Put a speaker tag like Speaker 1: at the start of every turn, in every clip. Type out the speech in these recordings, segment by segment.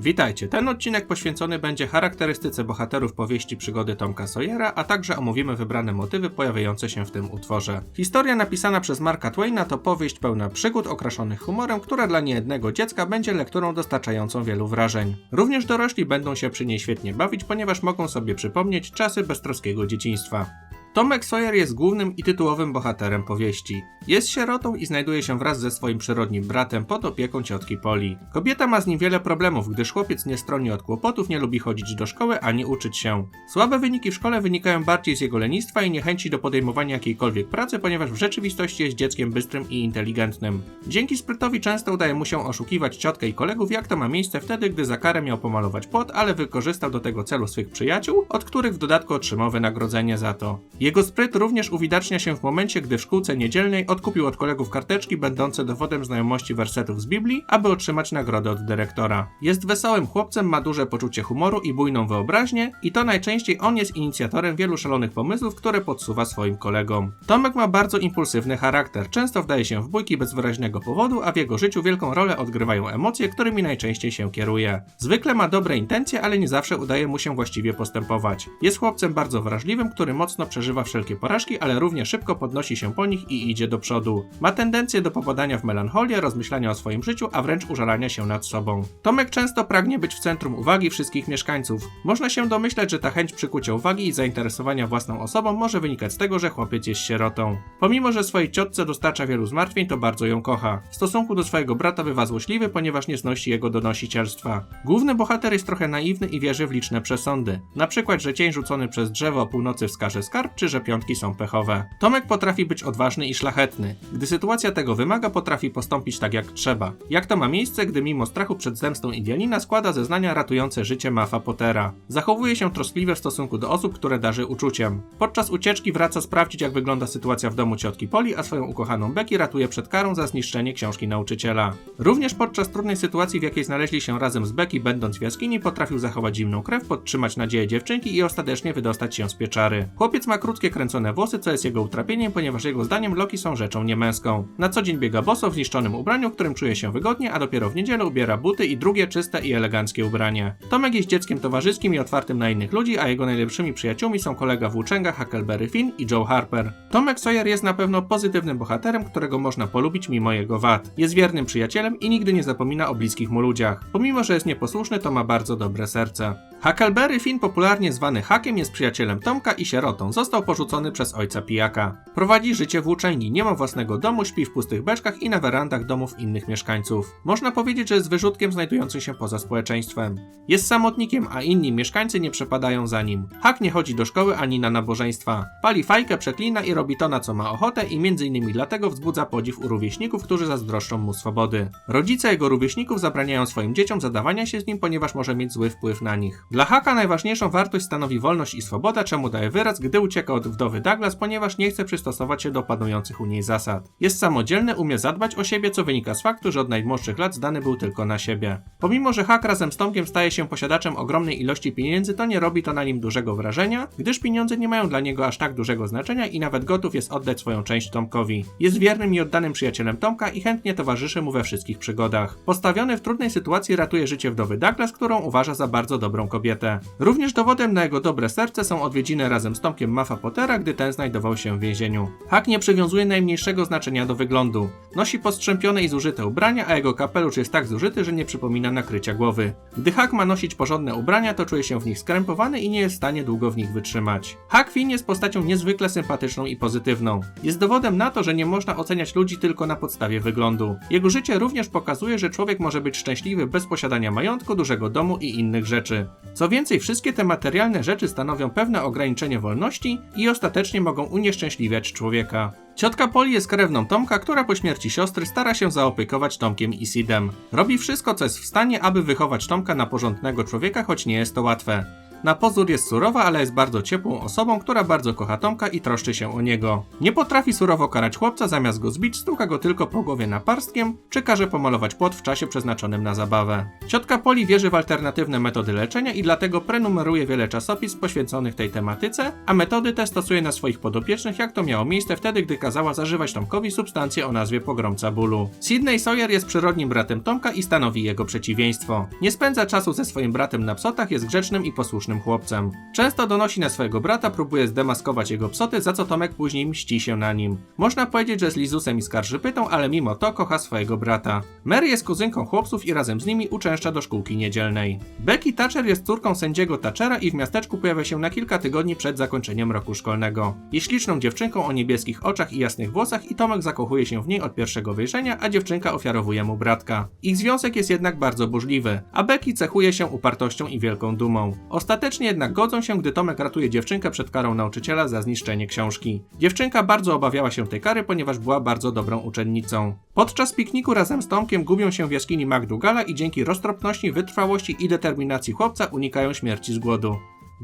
Speaker 1: Witajcie, ten odcinek poświęcony będzie charakterystyce bohaterów powieści przygody Tomka Sawyera, a także omówimy wybrane motywy pojawiające się w tym utworze. Historia napisana przez Marka Twaina to powieść pełna przygód okraszonych humorem, która dla niejednego dziecka będzie lekturą dostarczającą wielu wrażeń. Również dorośli będą się przy niej świetnie bawić, ponieważ mogą sobie przypomnieć czasy beztroskiego dzieciństwa. Tomek Sawyer jest głównym i tytułowym bohaterem powieści. Jest sierotą i znajduje się wraz ze swoim przyrodnim bratem pod opieką ciotki Poli. Kobieta ma z nim wiele problemów, gdyż chłopiec nie stroni od kłopotów, nie lubi chodzić do szkoły ani uczyć się. Słabe wyniki w szkole wynikają bardziej z jego lenistwa i niechęci do podejmowania jakiejkolwiek pracy, ponieważ w rzeczywistości jest dzieckiem bystrym i inteligentnym. Dzięki sprytowi często udaje mu się oszukiwać ciotkę i kolegów, jak to ma miejsce wtedy, gdy za karę miał pomalować płot, ale wykorzystał do tego celu swych przyjaciół, od których w dodatku otrzymał wynagrodzenie za to. Jego spryt również uwidacznia się w momencie, gdy w szkółce niedzielnej odkupił od kolegów karteczki będące dowodem znajomości wersetów z Biblii, aby otrzymać nagrodę od dyrektora. Jest wesołym chłopcem, ma duże poczucie humoru i bujną wyobraźnię i to najczęściej on jest inicjatorem wielu szalonych pomysłów, które podsuwa swoim kolegom. Tomek ma bardzo impulsywny charakter, często wdaje się w bójki bez wyraźnego powodu, a w jego życiu wielką rolę odgrywają emocje, którymi najczęściej się kieruje. Zwykle ma dobre intencje, ale nie zawsze udaje mu się właściwie postępować. Jest chłopcem bardzo wrażliwym, który mocno przeżywa wszelkie porażki, ale równie szybko podnosi się po nich i idzie do przodu. Ma tendencję do popadania w melancholię, rozmyślania o swoim życiu, a wręcz użalania się nad sobą. Tomek często pragnie być w centrum uwagi wszystkich mieszkańców. Można się domyśleć, że ta chęć przykucia uwagi i zainteresowania własną osobą może wynikać z tego, że chłopiec jest sierotą. Pomimo, że swojej ciotce dostarcza wielu zmartwień, to bardzo ją kocha. W stosunku do swojego brata bywa złośliwy, ponieważ nie znosi jego donosicielstwa. Główny bohater jest trochę naiwny i wierzy w liczne przesądy. Na przykład, że cień rzucony przez drzewo o północy wskaże skarb, czy że piątki są pechowe. Tomek potrafi być odważny i szlachetny. Gdy sytuacja tego wymaga, potrafi postąpić tak jak trzeba. Jak to ma miejsce, gdy mimo strachu przed zemstą Indianina składa zeznania ratujące życie Mafa Pottera. Zachowuje się troskliwie w stosunku do osób, które darzy uczuciem. Podczas ucieczki wraca sprawdzić, jak wygląda sytuacja w domu ciotki Poli, a swoją ukochaną Becky ratuje przed karą za zniszczenie książki nauczyciela. Również podczas trudnej sytuacji, w jakiej znaleźli się razem z Becky, będąc w jaskini, potrafił zachować zimną krew, podtrzymać nadzieję dziewczynki i ostatecznie wydostać się z pieczary. Chłopiec ma krótkie kręcone włosy, co jest jego utrapieniem, ponieważ jego zdaniem Loki są rzeczą niemęską. Na co dzień biega boso w zniszczonym ubraniu, w którym czuje się wygodnie, a dopiero w niedzielę ubiera buty i drugie czyste i eleganckie ubranie. Tomek jest dzieckiem towarzyskim i otwartym na innych ludzi, a jego najlepszymi przyjaciółmi są kolega włóczęga Huckleberry Finn i Joe Harper. Tomek Sawyer jest na pewno pozytywnym bohaterem, którego można polubić mimo jego wad. Jest wiernym przyjacielem i nigdy nie zapomina o bliskich mu ludziach. Pomimo, że jest nieposłuszny, to ma bardzo dobre serce. Huckleberry Finn, popularnie zwany Hakiem, jest przyjacielem Tomka i sierotą. Został porzucony przez ojca pijaka. Prowadzi życie włóczęgi, nie ma własnego domu, śpi w pustych beczkach i na werandach domów innych mieszkańców. Można powiedzieć, że jest wyrzutkiem znajdującym się poza społeczeństwem. Jest samotnikiem, a inni mieszkańcy nie przepadają za nim. Hak nie chodzi do szkoły ani na nabożeństwa. Pali fajkę, przeklina i robi to, na co ma ochotę i innymi dlatego wzbudza podziw u rówieśników, którzy zazdroszczą mu swobody. Rodzice jego rówieśników zabraniają swoim dzieciom zadawania się z nim, ponieważ może mieć zły wpływ na nich. Dla Haka najważniejszą wartość stanowi wolność i swoboda, czemu daje wyraz, gdy ucieka od wdowy Douglas, ponieważ nie chce przystosować się do panujących u niej zasad. Jest samodzielny, umie zadbać o siebie, co wynika z faktu, że od najmłodszych lat zdany był tylko na siebie. Pomimo, że Hak razem z Tomkiem staje się posiadaczem ogromnej ilości pieniędzy, to nie robi to na nim dużego wrażenia, gdyż pieniądze nie mają dla niego aż tak dużego znaczenia i nawet gotów jest oddać swoją część Tomkowi. Jest wiernym i oddanym przyjacielem Tomka i chętnie towarzyszy mu we wszystkich przygodach. Postawiony w trudnej sytuacji ratuje życie wdowy Douglas, którą uważa za bardzo dobrą kobietę. Również dowodem na jego dobre serce są odwiedziny razem z Tomkiem Maffa Pottera, gdy ten znajdował się w więzieniu. Hak nie przywiązuje najmniejszego znaczenia do wyglądu. Nosi postrzępione i zużyte ubrania, a jego kapelusz jest tak zużyty, że nie przypomina nakrycia głowy. Gdy Hak ma nosić porządne ubrania, to czuje się w nich skrępowany i nie jest w stanie długo w nich wytrzymać. Hak Finn jest postacią niezwykle sympatyczną i pozytywną. Jest dowodem na to, że nie można oceniać ludzi tylko na podstawie wyglądu. Jego życie również pokazuje, że człowiek może być szczęśliwy bez posiadania majątku, dużego domu i innych rzeczy. Co więcej, wszystkie te materialne rzeczy stanowią pewne ograniczenie wolności i ostatecznie mogą unieszczęśliwiać człowieka. Ciotka Poli jest krewną Tomka, która po śmierci siostry stara się zaopiekować Tomkiem i Sidem. Robi wszystko, co jest w stanie, aby wychować Tomka na porządnego człowieka, choć nie jest to łatwe. Na pozór jest surowa, ale jest bardzo ciepłą osobą, która bardzo kocha Tomka i troszczy się o niego. Nie potrafi surowo karać chłopca, zamiast go zbić, stuka go tylko po głowie naparstkiem, czy każe pomalować płot w czasie przeznaczonym na zabawę. Ciotka Poli wierzy w alternatywne metody leczenia i dlatego prenumeruje wiele czasopism poświęconych tej tematyce, a metody te stosuje na swoich podopiecznych, jak to miało miejsce wtedy, gdy kazała zażywać Tomkowi substancję o nazwie pogromca bólu. Sydney Sawyer jest przyrodnim bratem Tomka i stanowi jego przeciwieństwo. Nie spędza czasu ze swoim bratem na psotach, jest grzecznym i posłusznym chłopcem. Często donosi na swojego brata, próbuje zdemaskować jego psoty, za co Tomek później mści się na nim. Można powiedzieć, że jest lizusem i skarżypytą, ale mimo to kocha swojego brata. Mary jest kuzynką chłopców i razem z nimi uczęszcza do szkółki niedzielnej. Becky Thatcher jest córką sędziego Thatchera i w miasteczku pojawia się na kilka tygodni przed zakończeniem roku szkolnego. Jest śliczną dziewczynką o niebieskich oczach i jasnych włosach i Tomek zakochuje się w niej od pierwszego wejrzenia, a dziewczynka ofiarowuje mu bratka. Ich związek jest jednak bardzo burzliwy, a Becky cechuje się upartością i wielką dumą. Ostatecznie jednak godzą się, gdy Tomek ratuje dziewczynkę przed karą nauczyciela za zniszczenie książki. Dziewczynka bardzo obawiała się tej kary, ponieważ była bardzo dobrą uczennicą. Podczas pikniku razem z Tomkiem gubią się w jaskini McDougalla i dzięki roztropności, wytrwałości i determinacji chłopca unikają śmierci z głodu.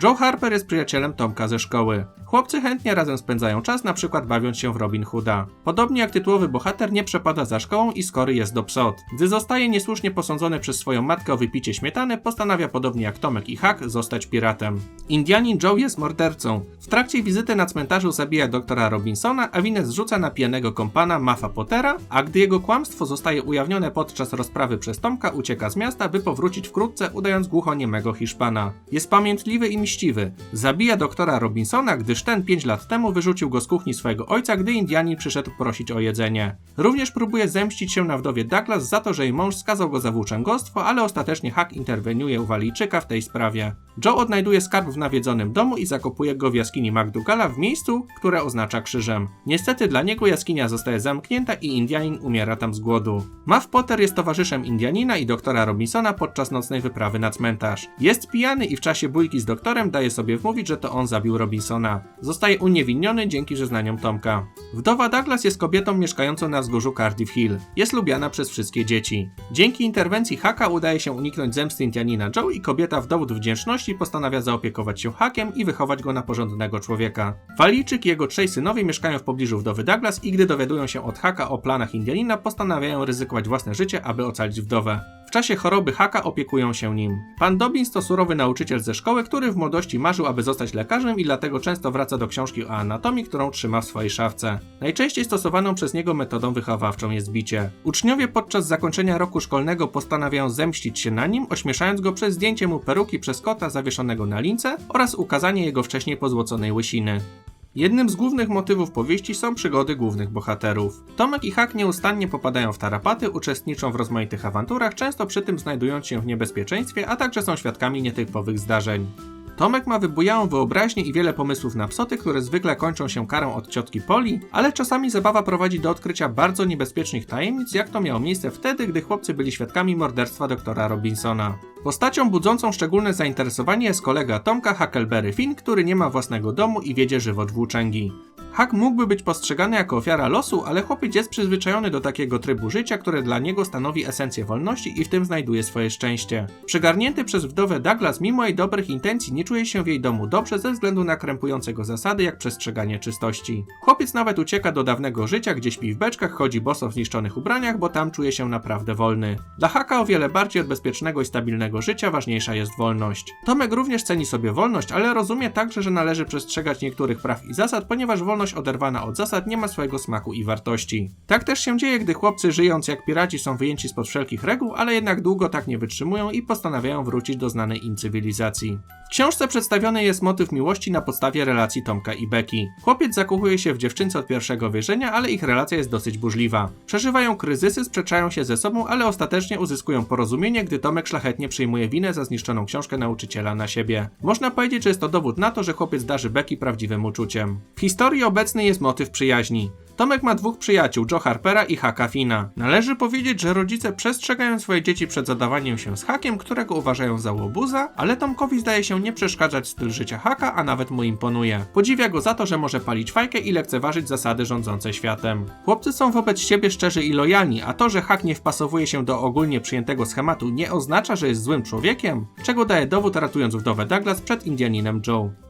Speaker 1: Joe Harper jest przyjacielem Tomka ze szkoły. Chłopcy chętnie razem spędzają czas, na przykład bawiąc się w Robin Hooda. Podobnie jak tytułowy bohater nie przepada za szkołą i skory jest do psot. Gdy zostaje niesłusznie posądzony przez swoją matkę o wypicie śmietany, postanawia podobnie jak Tomek i Huck zostać piratem. Indianin Joe jest mordercą. W trakcie wizyty na cmentarzu zabija doktora Robinsona, a winę zrzuca na pijanego kompana Maffa Pottera, a gdy jego kłamstwo zostaje ujawnione podczas rozprawy przez Tomka, ucieka z miasta, by powrócić wkrótce, udając głuchoniemego Hiszpana. Jest pamiętliwy i mściwy. Zabija doktora Robinsona, gdyż ten 5 lat temu wyrzucił go z kuchni swojego ojca, gdy Indianin przyszedł prosić o jedzenie. Również próbuje zemścić się na wdowie Douglas za to, że jej mąż skazał go za włóczęgostwo, ale ostatecznie Huck interweniuje u Walijczyka w tej sprawie. Joe odnajduje skarb w nawiedzonym domu i zakopuje go w jaskini McDougalla w miejscu, które oznacza krzyżem. Niestety dla niego jaskinia zostaje zamknięta i Indianin umiera tam z głodu. Muff Potter jest towarzyszem Indianina i doktora Robinsona podczas nocnej wyprawy na cmentarz. Jest pijany i w czasie bójki z doktorem daje sobie wmówić, że to on zabił Robinsona. Zostaje uniewinniony dzięki zeznaniom Tomka. Wdowa Douglas jest kobietą mieszkającą na wzgórzu Cardiff Hill. Jest lubiana przez wszystkie dzieci. Dzięki interwencji Haka udaje się uniknąć zemsty Indianina Joe i kobieta w dowód wdzięczności postanawia zaopiekować się Hakiem i wychować go na porządnego człowieka. Walijczyk i jego trzej synowie mieszkają w pobliżu wdowy Douglas i gdy dowiadują się od Haka o planach Indianina, postanawiają ryzykować własne życie, aby ocalić wdowę. W czasie choroby Haka opiekują się nim. Pan Dobbins to surowy nauczyciel ze szkoły, który w młodości marzył, aby zostać lekarzem i dlatego często wraca do książki o anatomii, którą trzyma w swojej szafce. Najczęściej stosowaną przez niego metodą wychowawczą jest bicie. Uczniowie podczas zakończenia roku szkolnego postanawiają zemścić się na nim, ośmieszając go przez zdjęcie mu peruki przez kota zawieszonego na lince oraz ukazanie jego wcześniej pozłoconej łysiny. Jednym z głównych motywów powieści są przygody głównych bohaterów. Tomek i Hak nieustannie popadają w tarapaty, uczestniczą w rozmaitych awanturach, często przy tym znajdując się w niebezpieczeństwie, a także są świadkami nietypowych zdarzeń. Tomek ma wybujałą wyobraźnię i wiele pomysłów na psoty, które zwykle kończą się karą od ciotki Poli, ale czasami zabawa prowadzi do odkrycia bardzo niebezpiecznych tajemnic, jak to miało miejsce wtedy, gdy chłopcy byli świadkami morderstwa doktora Robinsona. Postacią budzącą szczególne zainteresowanie jest kolega Tomka Huckleberry Finn, który nie ma własnego domu i wiedzie żywot włóczęgi. Huck mógłby być postrzegany jako ofiara losu, ale chłopiec jest przyzwyczajony do takiego trybu życia, które dla niego stanowi esencję wolności i w tym znajduje swoje szczęście. Przygarnięty przez wdowę Douglas mimo jej dobrych intencji nie czuje się w jej domu dobrze ze względu na krępujące go zasady jak przestrzeganie czystości. Chłopiec nawet ucieka do dawnego życia, gdzie śpi w beczkach, chodzi boso w zniszczonych ubraniach, bo tam czuje się naprawdę wolny. Dla Haka o wiele bardziej od bezpiecznego i stabilnego życia ważniejsza jest wolność. Tomek również ceni sobie wolność, ale rozumie także, że należy przestrzegać niektórych praw i zasad, ponieważ wolność oderwana od zasad nie ma swojego smaku i wartości. Tak też się dzieje, gdy chłopcy żyjąc jak piraci są wyjęci spod wszelkich reguł, ale jednak długo tak nie wytrzymują i postanawiają wrócić do znanej im cywilizacji. W książce przedstawiony jest motyw miłości na podstawie relacji Tomka i Becky. Chłopiec zakochuje się w dziewczynce od pierwszego wejrzenia, ale ich relacja jest dosyć burzliwa. Przeżywają kryzysy, sprzeczają się ze sobą, ale ostatecznie uzyskują porozumienie, gdy Tomek szlachetnie przyjmuje winę za zniszczoną książkę nauczyciela na siebie. Można powiedzieć, że jest to dowód na to, że chłopiec darzy Becky prawdziwym uczuciem. W historii obecnej jest motyw przyjaźni. Tomek ma dwóch przyjaciół, Joe Harpera i Haka Fina. Należy powiedzieć, że rodzice przestrzegają swoje dzieci przed zadawaniem się z Hakiem, którego uważają za łobuza, ale Tomkowi zdaje się nie przeszkadzać styl życia Haka, a nawet mu imponuje. Podziwia go za to, że może palić fajkę i lekceważyć zasady rządzące światem. Chłopcy są wobec siebie szczerzy i lojalni, a to, że Hak nie wpasowuje się do ogólnie przyjętego schematu nie oznacza, że jest złym człowiekiem, czego daje dowód ratując wdowę Douglas przed Indianinem Joe.